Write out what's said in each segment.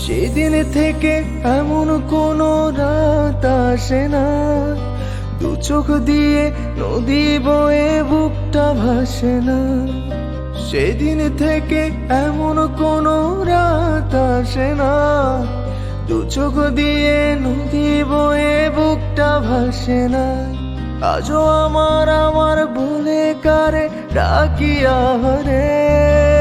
সেদিন থেকে এমন কোনো রাত আসে না। দু চোখ দিয়ে নদী বয়ে বুকটা ভাসে না। সেদিন থেকে এমন কোনো রাত আসে না। দু চোখ দিয়ে নদী বয়ে বুকটা ভাসে না। আজও আমার আমার বলে কারে ডাকিয়া রে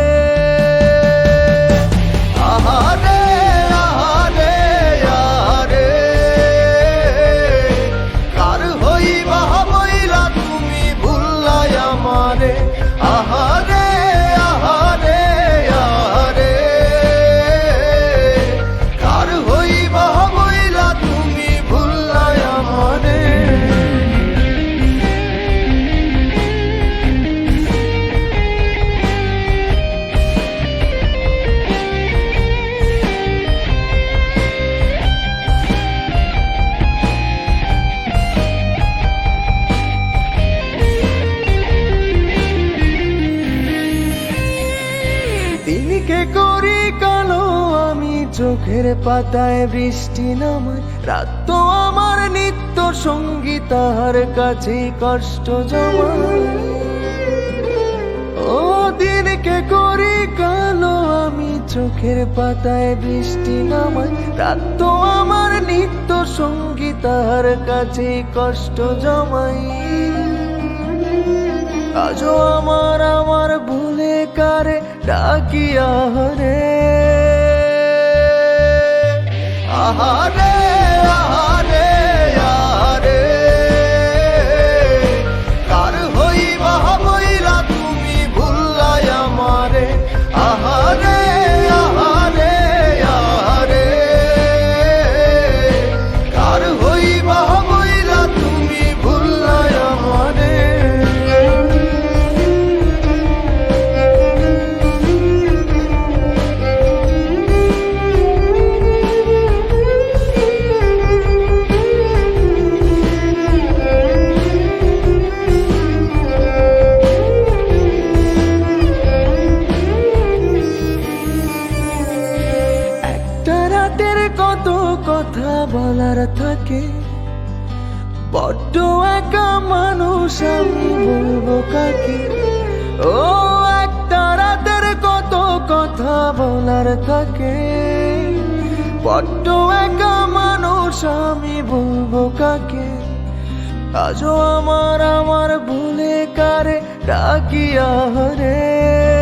করি কালো, আমি চোখের পাতায় বৃষ্টি নামায় রাত তো আমার নিত্য সঙ্গী, তাহার কাছে কষ্ট জমায় ও দিনকে করি কালো, আমি চোখের পাতায় বৃষ্টি নামায় রাত তো আমার নিত্য সঙ্গী, তাহার কাছে কষ্ট জমাই আজও আমার আমার ভুলে কারে ডাকিয়া রে আহারে রাতের কত কথা বলার থাকে? বড্ড একা মানুষ, আমি বলব কাকে? ও একটা রাতের কত কথা বলার থাকে? বড্ড একা মানুষ, আমি বলব কাকে? আজও আমার আমার ভুলে কারে ডাকিয়া রে